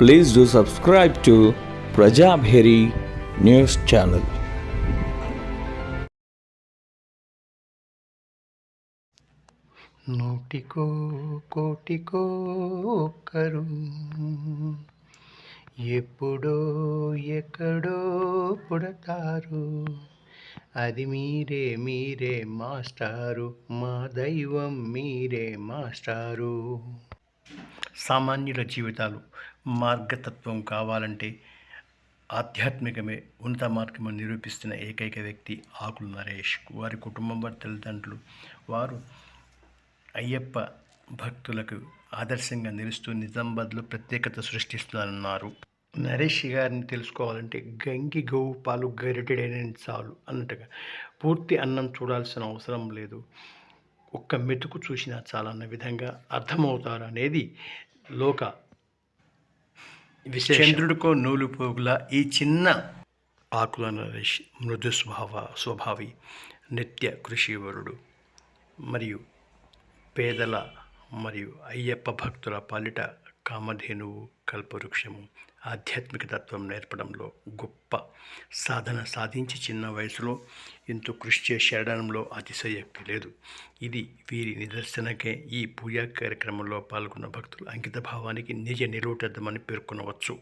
Please do subscribe to Prajabheri news channel. నూటికో కోటికో ఒక్కరు ఎప్పుడో ఎక్కడో పుడతారు. అది మీరే మీరే మాస్టారు. మా దైవం మీరే మాస్టారు. సామాన్యుల జీవితాలు. మార్గతత్వం కావాలంటే ఆధ్యాత్మికమే ఉన్నత మార్గము నిరూపిస్తున్న ఏకైక వ్యక్తి ఆకుల నరేష్. వారి కుటుంబం వారి తల్లిదండ్రులు వారు అయ్యప్ప భక్తులకు ఆదర్శంగా నిలుస్తూ నిజామాబాద్లో ప్రత్యేకత సృష్టిస్తున్నారన్నారు. నరేష్ గారిని తెలుసుకోవాలంటే గంగి గోవు పాలు గరిటెడైన చాలు అన్నట్టుగా పూర్తి అన్నం చూడాల్సిన అవసరం లేదు. ఒక్క మెతుకు చూసినా చాలన్న విధంగా అర్థమవుతారు అనేది లోక చంద్రుడికో నూలు పోగుల ఈ చిన్న ఆకుల నరేష్ మృదు స్వభావ స్వభావి నిత్య కృషివరుడు మరియు పేదల మరియు అయ్యప్ప భక్తుల పాలిట కామధేనువు కల్పవృక్షము ఆధ్యాత్మిక తత్వం నేర్పడంలో గొప్ప సాధన సాధించి చిన్న వయసులో ఎంతో కృషి చేసేయడంలో అతిశయోక్తి లేదు. ఇది వీరి నిదర్శనకే ఈ పూజా కార్యక్రమంలో పాల్గొన్న భక్తులు అంకిత భావానికి నిజ నిరోధమని పేర్కొనవచ్చు.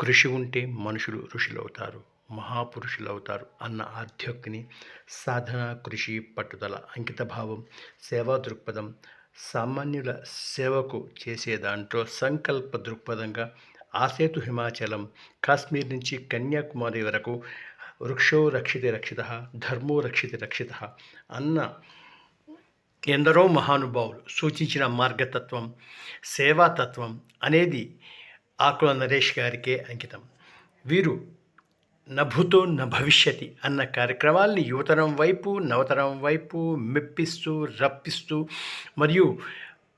కృషి ఉంటే మనుషులు ఋషులవుతారు మహాపురుషులవుతారు అన్న ఆధ్యోక్తిని సాధన కృషి పట్టుదల అంకితభావం సేవా దృక్పథం సామాన్యుల సేవకు చేసే దాంట్లో సంకల్ప దృక్పథంగా ఆసేతు హిమాచలం కాశ్మీర్ నుంచి కన్యాకుమారి వరకు వృక్షో రక్షిత రక్షిత ధర్మో రక్షిత రక్షిత అన్న ఎందరో మహానుభావులు సూచించిన మార్గతత్వం సేవాతత్వం అనేది ఆకుల నరేష్ గారికే అంకితం. వీరు నభుతో న భవిష్యతి అన్న కార్యక్రమాల్ని యువతరం వైపు నవతరం వైపు మెప్పిస్తూ రప్పిస్తూ మరియు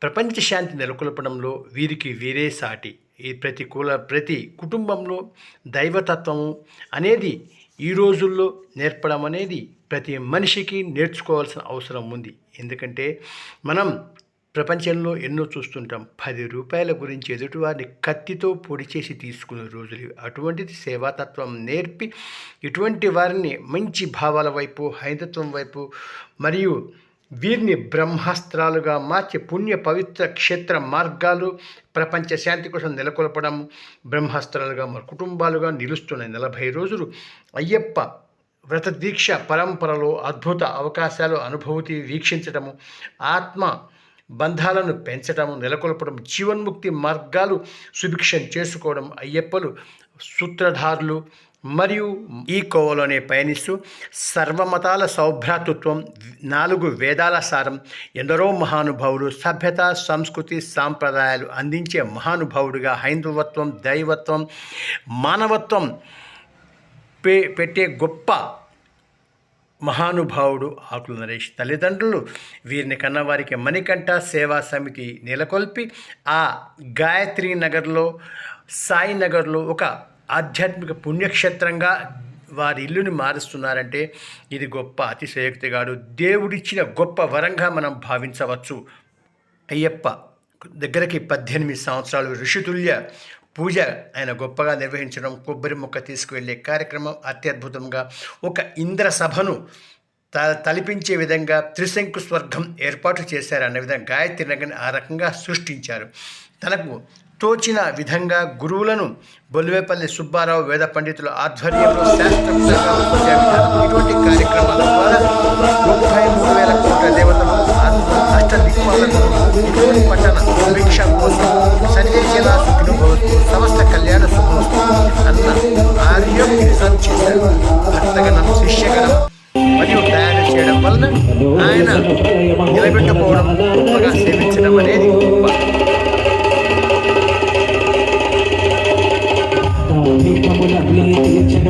ప్రపంచ శాంతి నెలకొల్పడంలో వీరికి వీరే సాటి. ఈ ప్రతి కుల ప్రతి కుటుంబంలో దైవతత్వము అనేది ఈ రోజుల్లో నేర్పడం అనేది ప్రతి మనిషికి నేర్చుకోవాల్సిన అవసరం ఉంది. ఎందుకంటే మనం ప్రపంచంలో ఎన్నో చూస్తుంటాం. పది రూపాయల గురించి ఎదుటివారిని కత్తితో పొడి చేసి తీసుకునే రోజులు అటువంటిది సేవాతత్వం నేర్పి ఇటువంటి వారిని మంచి భావాల వైపు హైందత్వం వైపు మరియు వీరిని బ్రహ్మాస్త్రాలుగా మార్చి పుణ్య పవిత్ర క్షేత్ర మార్గాలు ప్రపంచ శాంతి కోసం నెలకొల్పడం బ్రహ్మాస్త్రాలుగా మన కుటుంబాలుగా నిలుస్తున్నాయి నలభై రోజులు అయ్యప్ప వ్రత దీక్ష పరంపరలో అద్భుత అవకాశాలు అనుభూతి వీక్షించటము ఆత్మ బంధాలను పెంచటము నెలకొల్పడం జీవన్ముక్తి మార్గాలు సుభిక్షం చేసుకోవడం అయ్యప్పలు సూత్రధారులు మరియు ఈ కోవలోనే పయనిస్తూ సర్వమతాల సౌభ్రాతృత్వం నాలుగు వేదాల సారం ఎందరో మహానుభావులు సభ్యత సంస్కృతి సాంప్రదాయాలు అందించే మహానుభావుడిగా హైందవత్వం దైవత్వం మానవత్వం పే పెట్టే గొప్ప మహానుభావుడు ఆకుల నరేష్ తల్లిదండ్రులు. వీరిని కన్నవారికి మణికంఠ సేవా సమితి నెలకొల్పి ఆ గాయత్రి నగర్లో సాయినగర్లో ఒక ఆధ్యాత్మిక పుణ్యక్షేత్రంగా వారి ఇల్లుని మారుస్తున్నారంటే ఇది గొప్ప అతిశయోక్తి కాదు. దేవుడిచ్చిన గొప్ప వరంగా మనం భావించవచ్చు. అయ్యప్ప దగ్గరికి పద్దెనిమిది సంవత్సరాలు ఋషితుల్య పూజ ఆయన గొప్పగా నిర్వహించడం కొబ్బరి మొక్క తీసుకువెళ్ళే కార్యక్రమం అత్యద్భుతంగా ఒక ఇంద్ర సభను త తలిపించే విధంగా త్రిశంకు స్వర్గం ఏర్పాటు చేశారు అన్న విధంగా గాయత్రి నగని ఆ రకంగా సృష్టించారు. తనకు తోచిన విధంగా గురువులను బొల్వేపల్లి సుబ్బారావు వేద పండితుల ఆధ్వర్యంలో శాస్త్రోక్తంగా ఇటువంటి కార్యక్రమాల ద్వారా ముప్పై మూడు వేల కోట్ల దేవతలు అష్ట ఇటువంటి పట్టణ భిక్ష కోసం సర్వేజన సమస్త కళ్యాణ శుభమస్తు అన్న ఆర్యం చేశారు. భక్తగణం శిష్యగణం మరియు తయారు చేయడం వలన ఆయన నిలబెట్టుకోవడం గొప్పగా సేవించడం అనేది గొప్ప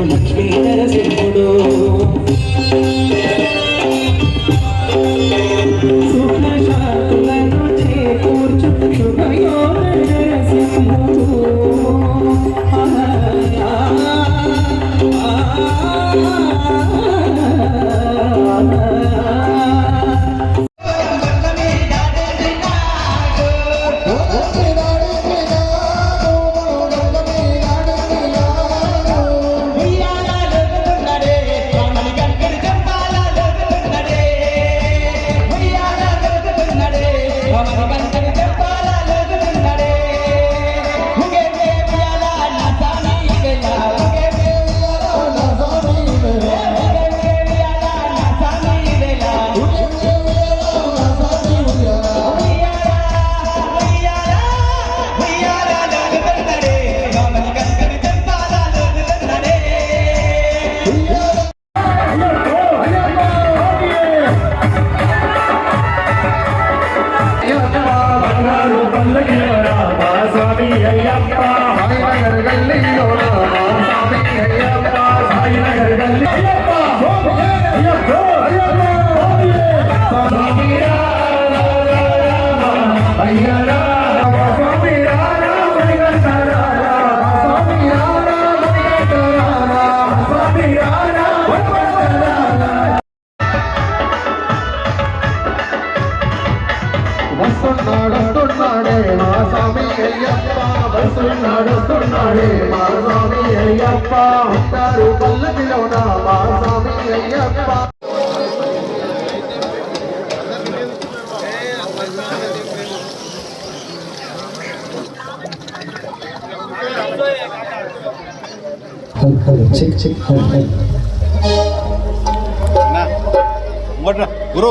లక్ష్మీ నరసింహుడు శుక్ల శాంతులను చేకూర్చు శుభయోగ నరసింహుడు వస్తున్నాడొస్తున్నాడే మా స్వామి అయ్యప్ప వస్తున్నాడొస్తున్నాడే మా స్వామి అయ్యప్ప ఉంటారు పల్లకిలోన మా స్వామి అయ్యప్ప చెక్ చెక్ గురు